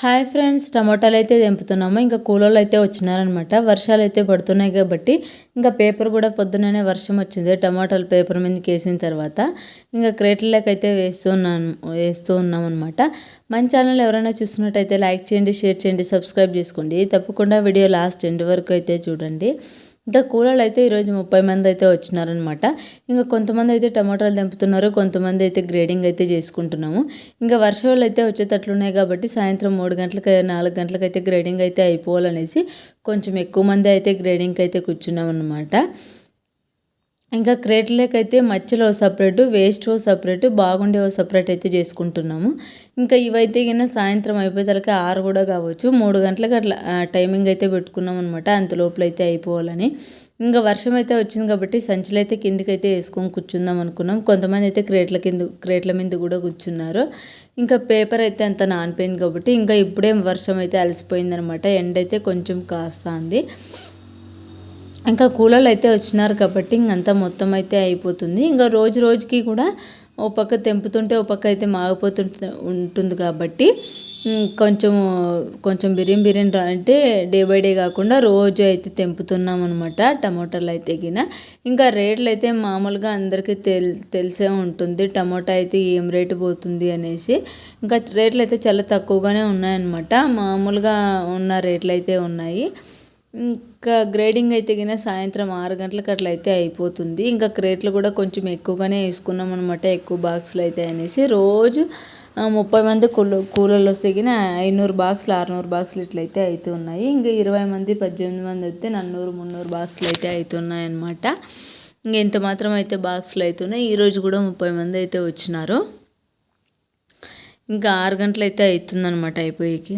Hi friends టమాటాలు అయితే తెంపుతున్నాము. ఇంకా కూలోళ్ళు అయితే వచ్చినారనమాట. వర్షాలు అయితే పడుతున్నాయి కాబట్టి ఇంకా పేపర్ కూడా పొద్దుననే వర్షం వచ్చింది. టమాటాలు పేపర్ మీదకి వేసిన తర్వాత ఇంకా క్రేట్లకైతే అయితే వేస్తున్నాను వేస్తూ ఉన్నాం అనమాట మన ఛానల్ ఎవరైనా చూస్తున్నట్టయితే లైక్ చేయండి షేర్ చేయండి సబ్స్క్రైబ్ చేసుకోండి. తప్పకుండా వీడియో లాస్ట్ ఎండ్ వరకు అయితే చూడండి. ఇంకా కూలర్లు అయితే ఈరోజు ముప్పై మంది అయితే వచ్చినారనమాట. ఇంకా కొంతమంది అయితే టమాటాలు తెంపుతున్నారు కొంతమంది అయితే గ్రేడింగ్ అయితే చేసుకుంటున్నాము. ఇంకా వర్షాలు అయితే వచ్చేటట్లున్నాయి కాబట్టి సాయంత్రం మూడు గంటలకు నాలుగు గంటలకు అయితే గ్రేడింగ్ అయితే అయిపోవాలనేసి కొంచెం ఎక్కువ మంది అయితే గ్రేడింగ్కి అయితే కూర్చున్నాం అనమాట ఇంకా క్రేట్లకైతే మచ్చలో సపరేటు వేస్ట్ సపరేట్ బాగుండే సపరేట్ అయితే చేసుకుంటున్నాము. ఇంకా ఇవైతే కింద సాయంత్రం అయిపోయేసరికి ఆరు కూడా కావచ్చు. మూడు గంటలకు అట్లా టైమింగ్ అయితే పెట్టుకున్నాం అనమాట అంత లోపల అయితే అయిపోవాలని. ఇంకా వర్షం అయితే వచ్చింది కాబట్టి సంచులు అయితే కిందికి అయితే వేసుకొని కూర్చుందాం అనుకున్నాం. కొంతమంది అయితే క్రేట్ల కింద క్రేట్ల మీద కూడా కూర్చున్నారు. ఇంకా పేపర్ అయితే అంత నానిపోయింది కాబట్టి ఇంకా ఇప్పుడే వర్షం అయితే అలసిపోయిందనమాట ఎండ అయితే కొంచెం కాస్తుంది. ఇంకా కూలర్లు అయితే వచ్చినారు కాబట్టి ఇంకంతా మొత్తం అయితే అయిపోతుంది. ఇంకా రోజు రోజుకి కూడా ఓ పక్క తెంపుతుంటే ఓ పక్క అయితే మాగిపోతుంటు ఉంటుంది కాబట్టి కొంచెం కొంచెం బిర్యం బిర్యం అంటే డే బై డే కాకుండా రోజు అయితే తెంపుతున్నాం అనమాట టమోటాలు అయితే గిన. ఇంకా రేట్లు అయితే మామూలుగా అందరికీ తెల్ తెలిసే ఉంటుంది. టమోటా అయితే ఏం రేటు పోతుంది అనేసి. ఇంకా రేట్లు అయితే చాలా తక్కువగానే ఉన్నాయన్నమాట. మామూలుగా ఉన్న రేట్లు అయితే ఉన్నాయి. ఇంకా గ్రేడింగ్ అయితే కింద సాయంత్రం ఆరు గంటలకు అట్లా అయితే అయిపోతుంది. ఇంకా క్రేట్లు కూడా కొంచెం ఎక్కువగానే వేసుకున్నాం అనమాట ఎక్కువ బాక్సులు అయితే అనేసి రోజు ముప్పై మంది కూల కూలర్లు వస్తే కింద ఐనూరు బాక్సులు ఆరునూరు బాక్సులు ఇట్లయితే అవుతున్నాయి ఇంకా ఇరవై మంది పద్దెనిమిది మంది అయితే నన్నూరు మున్నూరు బాక్సులు అయితే అవుతున్నాయి అనమాట ఇంకా ఇంత మాత్రం అయితే బాక్సులు అవుతున్నాయి ఈరోజు కూడా ముప్పై మంది అయితే వచ్చినారు. ఇంకా ఆరు గంటలు అయితే అవుతుందన్నమాట అయిపోయేకి.